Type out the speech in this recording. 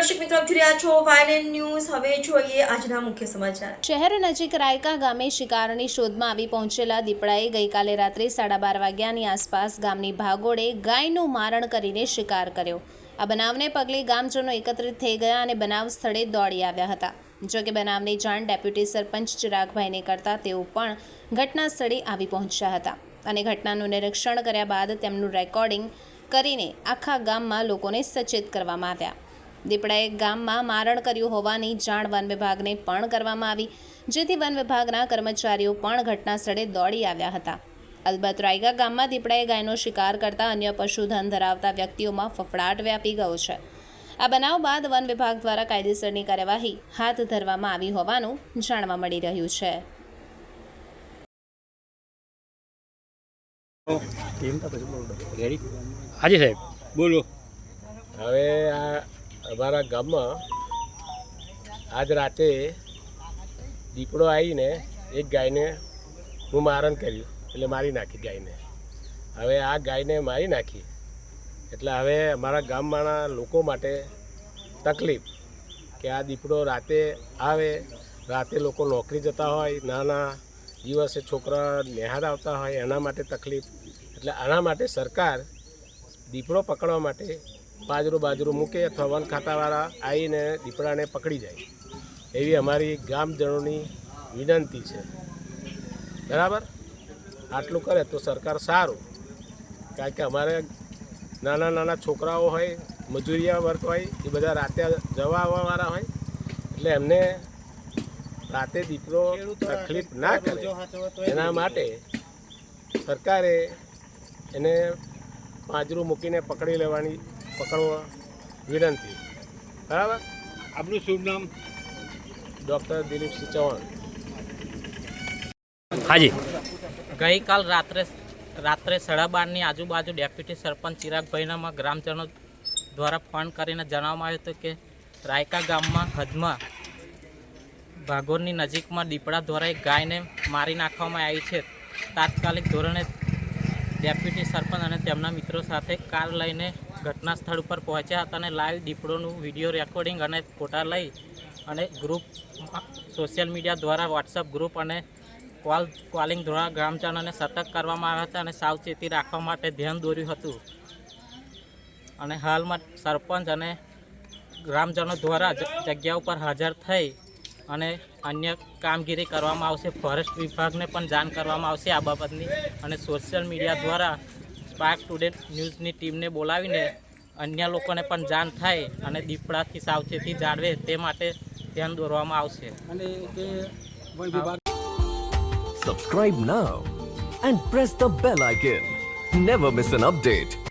દર્શક મિત્રો, આપ જોઈ રહ્યા છો વાયલેન ન્યૂઝ. હવે જોઈએ આજના મુખ્ય સમાચાર. શહેર નજીક રાયકા ગામે શિકારની શોધમાં આવી પહોંચેલા દીપડાએ ગઈકાલે રાત્રે સાડા બાર વાગ્યાની આસપાસ ગામની ભાગોળે ગાયનું મારણ કરીને શિકાર કર્યો. આ બનાવને પગલે ગામજનો એકત્રિત થઈ ગયા અને બનાવ સ્થળે દોડી આવ્યા હતા. જો કે બનાવની જાણ ડેપ્યુટી સરપંચ ચિરાગભાઈને કરતા તેઓ પણ ઘટના સ્થળે આવી પહોંચ્યા હતા અને ઘટનાનું નિરીક્ષણ કર્યા બાદ તેમનું રેકોર્ડિંગ કરીને આખા ગામમાં લોકોને સચેત કરવામાં આવ્યા. દીપડાએ ગામમાં મારણ કર્યું હોવાની જાણ વન વિભાગને પણ કરવામાં આવી જેથી વન વિભાગના કર્મચારીઓ પણ ઘટના સ્થળે દોડી આવ્યા હતા. અલબત્ત રાયગા ગામમાં દીપડાએ ગાયનો શિકાર કરતા અન્ય પશુધન ધરાવતા વ્યક્તિઓમાં ફફડાટ વ્યાપી ગયો છે. આ બનાવ બાદ વન વિભાગ દ્વારા કાયદેસરની કાર્યવાહી હાથ ધરવામાં આવી હોવાનું જાણવા મળી રહ્યું છે. હાજી સાહેબ. બોલો. હવે આ અમારા ગામમાં આજ રાતે દીપડો આવીને એક ગાયને હું મારણ કર્યું, એટલે મારી નાખી ગાયને. હવે આ ગાયને મારી નાખી. એટલે હવે અમારા ગામમાંના લોકો માટે તકલીફ કે આ દીપડો રાતે આવે, રાતે લોકો નોકરી જતા હોય, નાના દિવસે છોકરા નિહાર આવતા હોય, એના માટે તકલીફ. એટલે આના માટે સરકાર દીપડો પકડવા માટે બાજરો બાજરો મૂકે અથવા વન ખાતાવાળા આવીને દીપડાને પકડી જાય. એવી અમારી ગામજનોની વિનંતી છે. બરાબર? આટલું કરે તો સરકાર સારું. કારણ કે અમારે નાના નાના છોકરાઓ હોય, મજૂરિયા વર્ગ હોય, એ બધા રાતે જવા આવવાવાળા હોય, એટલે એમને રાતે દીપડો તકલીફ ના કરે. એના માટે સરકારે એને પાંજરું મૂકીને પકડી લેવાની પકડવા વિનંતી. બરાબર? આપનું શુભ નામ? ડૉક્ટર દિલીપસિંહ ચૌહાણ. હાજી. ગઈકાલ રાત્રે રાત્રે સાડા બારની આજુબાજુ ડેપ્યુટી સરપંચ ચિરાગભાઈનામાં ગ્રામજનો દ્વારા ફોન કરીને જણાવવામાં આવ્યું હતું કે રાયકા ગામમાં હદમાં ભાગોરની નજીકમાં દીપડા દ્વારા એક ગાયને મારી નાખવામાં આવી છે. તાત્કાલિક ધોરણે ડેપ્યુટી સરપંચ અને તેમના મિત્રો સાથે કાર લઈને ઘટના સ્થળ ઉપર પહોંચ્યા હતા અને લાઈવ દીપડોનું વીડિયો રેકોર્ડિંગ અને ફોટા લઈ અને ગ્રુપ સોશિયલ મીડિયા દ્વારા વોટ્સઅપ ગ્રુપ અને કોલ કોલિંગ દ્વારા ગ્રામજનોને સતર્ક કરવામાં આવ્યા હતા અને સાવચેતી રાખવા માટે ધ્યાન દોર્યું હતું. અને હાલમાં સરપંચ અને ગ્રામજનો દ્વારા જગ્યા ઉપર હાજર થઈ અને અન્ય કામગીરી કરવામાં આવશે. ફોરેસ્ટ વિભાગને પણ જાણ કરવામાં આવશે આ બાબતની. અને સોશિયલ મીડિયા દ્વારા સ્પાર્ક ટુડે ન્યૂઝની ટીમને બોલાવીને અન્ય લોકોને પણ જાણ થાય અને દીપડાથી સાવચેતી જાળવે તે માટે ધ્યાન દોરવામાં આવશે. Subscribe now and press the bell icon never miss an update.